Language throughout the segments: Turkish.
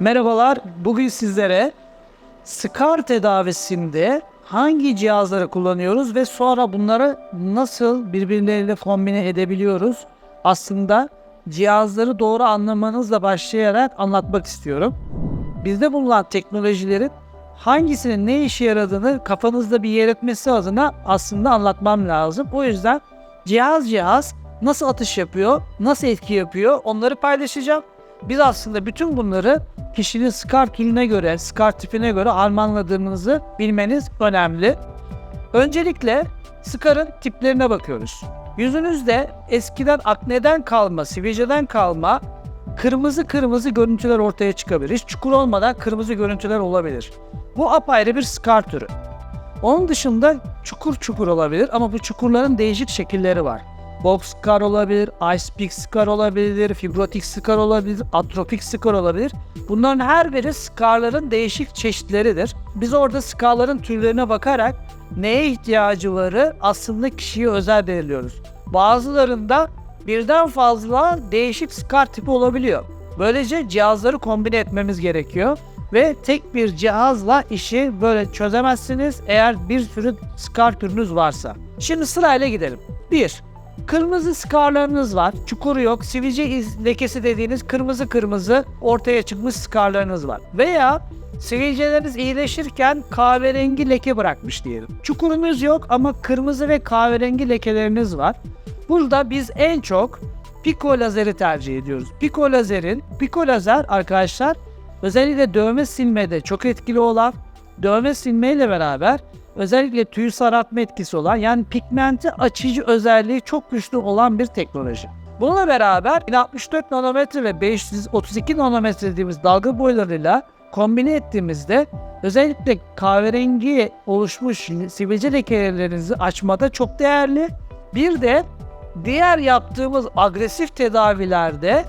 Merhabalar, bugün sizlere skar tedavisinde hangi cihazları kullanıyoruz ve sonra bunları nasıl birbirleriyle kombine edebiliyoruz? Aslında cihazları doğru anlamanızla başlayarak anlatmak istiyorum. Bizde bulunan teknolojilerin hangisinin ne işe yaradığını kafanızda bir yer etmesi adına aslında anlatmam lazım. O yüzden cihaz cihaz nasıl atış yapıyor, nasıl etki yapıyor onları paylaşacağım. Biz aslında bütün bunları kişinin SCAR türüne göre, SCAR tipine göre armağanladığımızı bilmeniz önemli. Öncelikle SCAR'ın tiplerine bakıyoruz. Yüzünüzde eskiden akneden kalma, sivilceden kalma kırmızı kırmızı görüntüler ortaya çıkabilir. Hiç çukur olmadan kırmızı görüntüler olabilir. Bu apayrı bir SCAR türü. Onun dışında çukur çukur olabilir ama bu çukurların değişik şekilleri var. Box scar olabilir, ice pick scar olabilir, fibrotik scar olabilir, atropik scar olabilir. Bunların her biri scarların değişik çeşitleridir. Biz orada scarların türlerine bakarak neye ihtiyacı varı aslında kişiye özel belirliyoruz. Bazılarında birden fazla değişik scar tipi olabiliyor. Böylece cihazları kombine etmemiz gerekiyor ve tek bir cihazla işi böyle çözemezsiniz eğer bir sürü scar türünüz varsa. Şimdi sırayla gidelim. 1. Kırmızı skarlarınız var. Çukuru yok. Sivilce lekesi dediğiniz kırmızı kırmızı ortaya çıkmış skarlarınız var. Veya sivilceleriniz iyileşirken kahverengi leke bırakmış diyelim. Çukurunuz yok ama kırmızı ve kahverengi lekeleriniz var. Burada biz en çok Pico lazeri tercih ediyoruz. Pico lazerin, Pico lazer arkadaşlar özellikle dövme silmede çok etkili olan, dövme silmeyle beraber özellikle tüy sarartma etkisi olan yani pigmenti açıcı özelliği çok güçlü olan bir teknoloji. Bununla beraber 64 nanometre ve 532 nanometre dediğimiz dalga boylarıyla kombine ettiğimizde özellikle kahverengi oluşmuş sivilce lekelerinizi açmada çok değerli. Bir de diğer yaptığımız agresif tedavilerde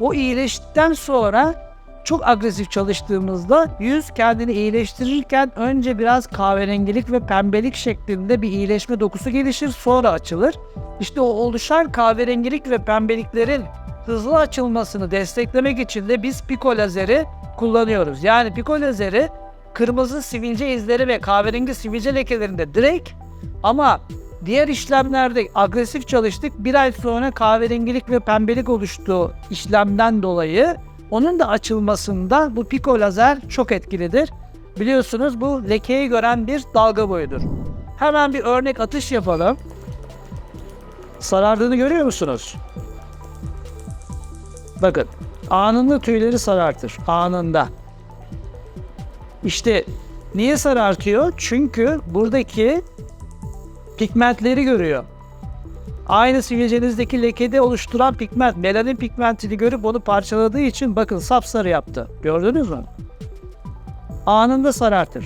o iyileştikten sonra çok agresif çalıştığımızda yüz kendini iyileştirirken önce biraz kahverengilik ve pembelik şeklinde bir iyileşme dokusu gelişir sonra açılır. İşte o oluşan kahverengilik ve pembeliklerin hızlı açılmasını desteklemek için de biz piko lazeri kullanıyoruz. Yani piko lazeri kırmızı sivilce izleri ve kahverengi sivilce lekelerinde direkt ama diğer işlemlerde agresif çalıştık. Bir ay sonra kahverengilik ve pembelik oluştuğu işlemden dolayı onun da açılmasında bu piko lazer çok etkilidir. Biliyorsunuz bu lekeyi gören bir dalga boyudur. Hemen bir örnek atış yapalım. Sarardığını görüyor musunuz? Bakın anında tüyleri sarartır. Anında. İşte niye sarartıyor? Çünkü buradaki pigmentleri görüyor. Aynı sivilcenizdeki lekede oluşturan pigment, melanin pigmentini görüp onu parçaladığı için bakın sapsarı yaptı. Gördünüz mü? Anında sarartır.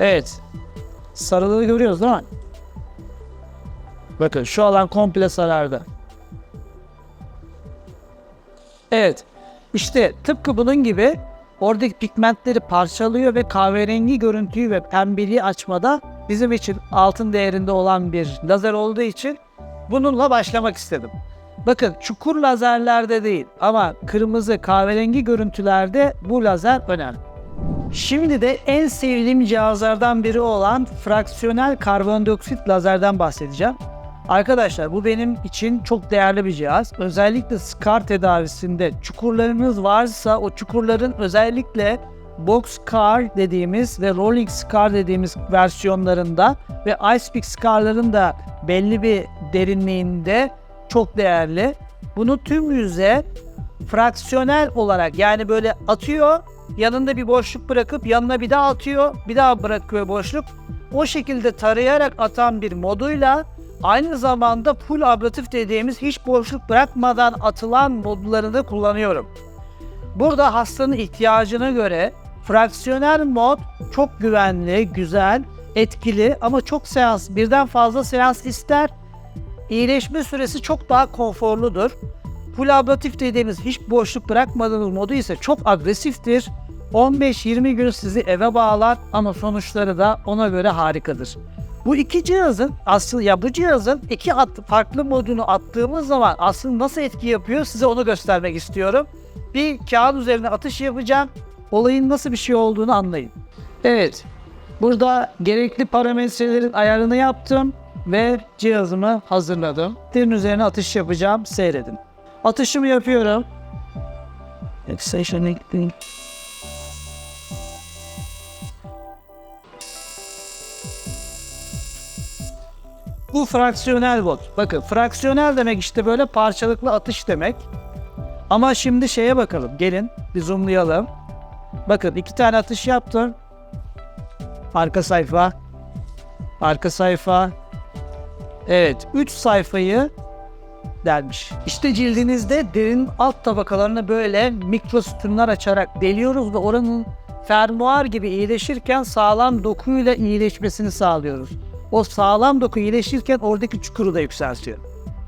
Evet. Sarılığı görüyoruz değil mi? Bakın şu alan komple sarardı. Evet. İşte tıpkı bunun gibi oradaki pigmentleri parçalıyor ve kahverengi görüntüyü ve pembeliği açmada bizim için altın değerinde olan bir lazer olduğu için bununla başlamak istedim. Bakın çukur lazerlerde değil ama kırmızı kahverengi görüntülerde bu lazer önemli. Şimdi de en sevdiğim cihazlardan biri olan fraksiyonel karbondioksit lazerden bahsedeceğim. Arkadaşlar bu benim için çok değerli bir cihaz. Özellikle scar tedavisinde çukurlarınız varsa o çukurların özellikle box scar dediğimiz ve rolling scar dediğimiz versiyonlarında ve ice pick scarların da belli bir derinliğinde çok değerli. Bunu tüm yüze fraksiyonel olarak yani böyle atıyor yanında bir boşluk bırakıp yanına bir daha atıyor bir daha bırakıyor boşluk. O şekilde tarayarak atan bir moduyla aynı zamanda full ablatif dediğimiz hiç boşluk bırakmadan atılan modlarını da kullanıyorum. Burada hastanın ihtiyacına göre fraksiyonel mod çok güvenli, güzel, etkili ama çok seans, birden fazla seans ister. İyileşme süresi çok daha konforludur. Full dediğimiz hiç boşluk bırakmadığımız modu ise çok agresiftir. 15-20 gün sizi eve bağlar ama sonuçları da ona göre harikadır. Bu iki cihazın aslında ya bu cihazın iki at, farklı modunu attığımız zaman aslında nasıl etki yapıyor size onu göstermek istiyorum. bir kağıt üzerine atış yapacağım. Olayın nasıl bir şey olduğunu anlayın. Evet. Burada gerekli parametrelerin ayarını yaptım ve cihazımı hazırladım. Derin üzerine atış yapacağım. Seyredin. Atışımı yapıyorum. Bu fraksiyonel bot. Bakın fraksiyonel demek işte böyle parçalıklı atış demek. Ama şimdi şeye bakalım. Gelin bir zoomlayalım. Bakın iki tane atış yaptım. Arka sayfa. Arka sayfa. Evet. Üç sayfayı delmiş. İşte cildinizde derin alt tabakalarını böyle mikro sütunlar açarak deliyoruz ve oranın fermuar gibi iyileşirken sağlam dokuyla iyileşmesini sağlıyoruz. O sağlam doku iyileşirken oradaki çukuru da yükseltiyor.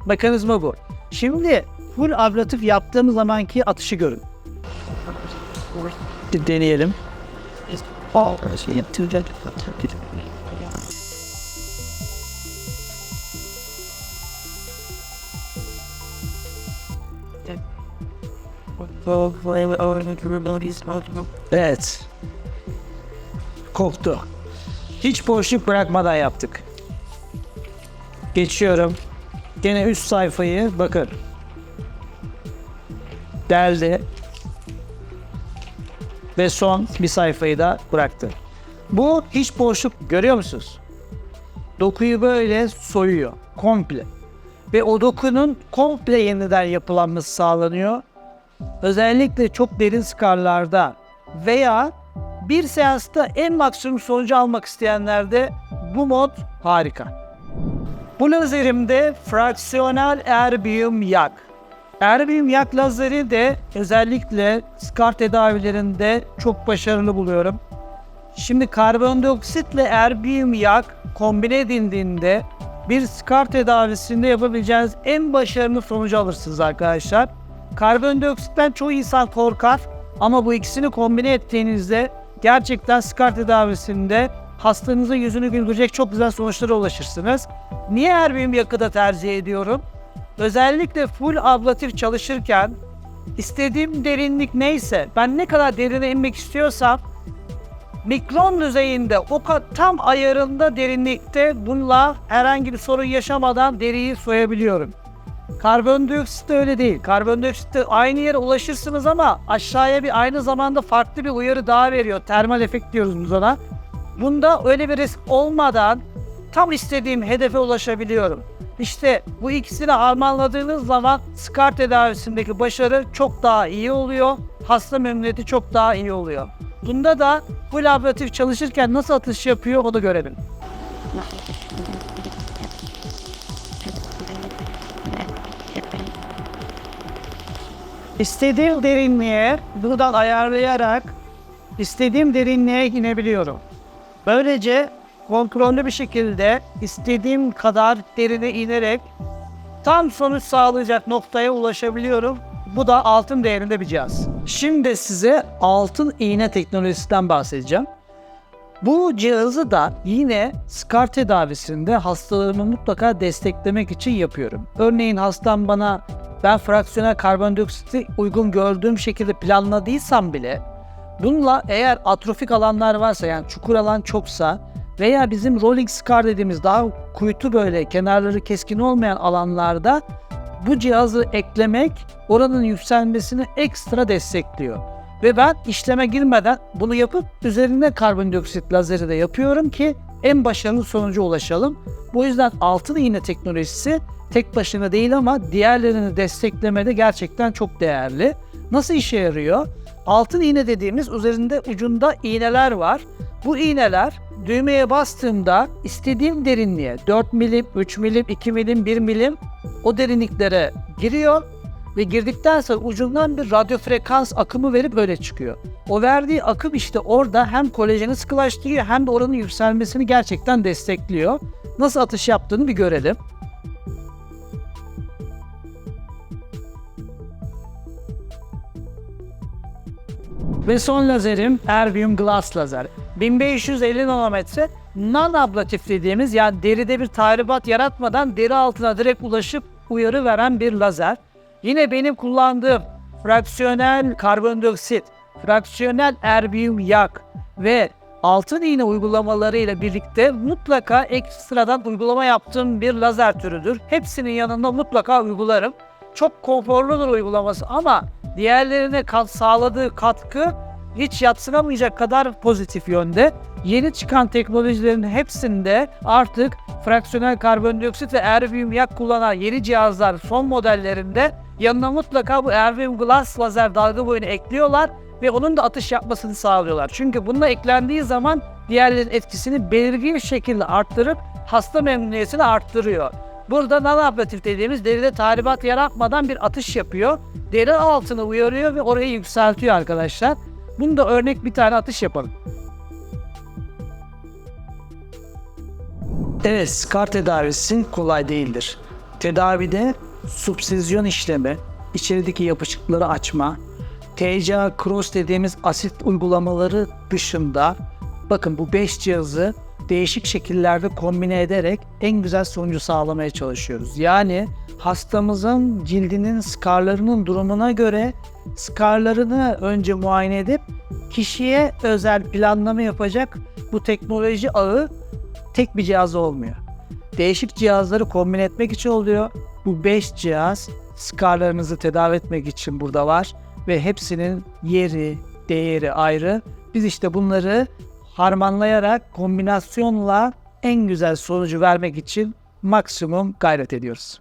Mekanizma bu. Şimdi full ablatif yaptığımız zamanki atışı görün. Deneyelim. Evet. Koptu. Hiç boşluk bırakmadan yaptık. Geçiyorum. Gene üst sayfayı bakın. Deldi. Ve son bir sayfayı da bıraktı. Bu hiç boşluk görüyor musunuz? Dokuyu böyle soyuyor. Komple. Ve o dokunun komple yeniden yapılanması sağlanıyor. Özellikle çok derin skarlarda veya bir seansta en maksimum sonucu almak isteyenlerde bu mod harika. Bu lazerimde fraksiyonel erbium yak. Erbium yak lazeri de özellikle skar tedavilerinde çok başarılı buluyorum. Şimdi karbondioksitle erbium yak kombine edildiğinde bir skar tedavisinde yapabileceğiniz en başarılı sonucu alırsınız arkadaşlar. Karbondioksitten çoğu insan korkar ama bu ikisini kombine ettiğinizde gerçekten skar tedavisinde hastanızın yüzünü güldürecek çok güzel sonuçlara ulaşırsınız. Niye erbium yakı da tercih ediyorum? Özellikle full ablatif çalışırken istediğim derinlik neyse ben ne kadar derine inmek istiyorsam mikron düzeyinde o tam ayarında derinlikte bununla herhangi bir sorun yaşamadan deriyi soyabiliyorum. Karbondioksit de öyle değil. Karbondioksit de aynı yere ulaşırsınız ama aşağıya bir aynı zamanda farklı bir uyarı daha veriyor. Termal efekt diyoruz biz ona. Bunda öyle bir risk olmadan tam istediğim hedefe ulaşabiliyorum. İşte bu ikisini harmanladığınız zaman skar tedavisindeki başarı çok daha iyi oluyor. Hasta memnuniyeti çok daha iyi oluyor. Bunda da bu laboratuvar çalışırken nasıl atış yapıyor onu görelim. İstediğim derinliğe buradan ayarlayarak istediğim derinliğe inebiliyorum. Böylece kontrollü bir şekilde istediğim kadar derine inerek tam sonuç sağlayacak noktaya ulaşabiliyorum. Bu da altın değerinde bir cihaz. Şimdi size altın iğne teknolojisinden bahsedeceğim. Bu cihazı da yine skar tedavisinde hastalarımı mutlaka desteklemek için yapıyorum. Örneğin hastam bana ben fraksiyonel karbondioksiti uygun gördüğüm şekilde planladıysam bile bununla eğer atrofik alanlar varsa yani çukur alan çoksa veya bizim rolling scar dediğimiz daha kuytu böyle kenarları keskin olmayan alanlarda bu cihazı eklemek oranın yükselmesini ekstra destekliyor. Ve ben işleme girmeden bunu yapıp üzerine karbondioksit lazeri de yapıyorum ki en başarılı sonuca ulaşalım. Bu yüzden altın iğne teknolojisi tek başına değil ama diğerlerini desteklemede gerçekten çok değerli. Nasıl işe yarıyor? Altın iğne dediğimiz üzerinde ucunda iğneler var. Bu iğneler düğmeye bastığımda istediğim derinliğe 4 milim, 3 milim, 2 milim, 1 milim o derinliklere giriyor ve girdikten sonra ucundan bir radyo frekans akımı verip öyle çıkıyor. O verdiği akım işte orada hem kolajeni sıkılaştırıyor hem de oranın yükselmesini gerçekten destekliyor. Nasıl atış yaptığını bir görelim. Ve son lazerim Erbium Glass lazer. 1550 nanometre non-ablatif dediğimiz yani deride bir tahribat yaratmadan deri altına direkt ulaşıp uyarı veren bir lazer. Yine benim kullandığım fraksiyonel karbondioksit, fraksiyonel erbium yak ve altın iğne uygulamalarıyla birlikte mutlaka ekstradan uygulama yaptığım bir lazer türüdür. Hepsinin yanında mutlaka uygularım. Çok konforludur uygulaması ama diğerlerine kat, sağladığı katkı hiç yatsınamayacak kadar pozitif yönde. Yeni çıkan teknolojilerin hepsinde artık fraksiyonel karbondioksit ve erbium yak kullanan yeni cihazlar son modellerinde yanına mutlaka bu erbium glass lazer dalga boyunu ekliyorlar ve onun da atış yapmasını sağlıyorlar. Çünkü bununla eklendiği zaman diğerlerin etkisini belirgin şekilde arttırıp hasta memnuniyetini arttırıyor. Burada nanoablatif dediğimiz deride tahribat yaratmadan bir atış yapıyor. Deri altını uyarıyor ve orayı yükseltiyor arkadaşlar. Bunu da örnek bir tane atış yapalım. Evet, skar tedavisi kolay değildir. Tedavide subsizyon işlemi, içerideki yapışıkları açma, TCA cross dediğimiz asit uygulamaları dışında bakın bu 5 cihazı değişik şekillerde kombine ederek en güzel sonucu sağlamaya çalışıyoruz. Yani hastamızın cildinin skarlarının durumuna göre skarlarını önce muayene edip kişiye özel planlama yapacak bu teknoloji ağı tek bir cihaz olmuyor. Değişik cihazları kombine etmek için oluyor. Bu 5 cihaz skarlarınızı tedavi etmek için burada var ve hepsinin yeri, değeri ayrı. Biz işte bunları harmanlayarak kombinasyonla en güzel sonucu vermek için maksimum gayret ediyoruz.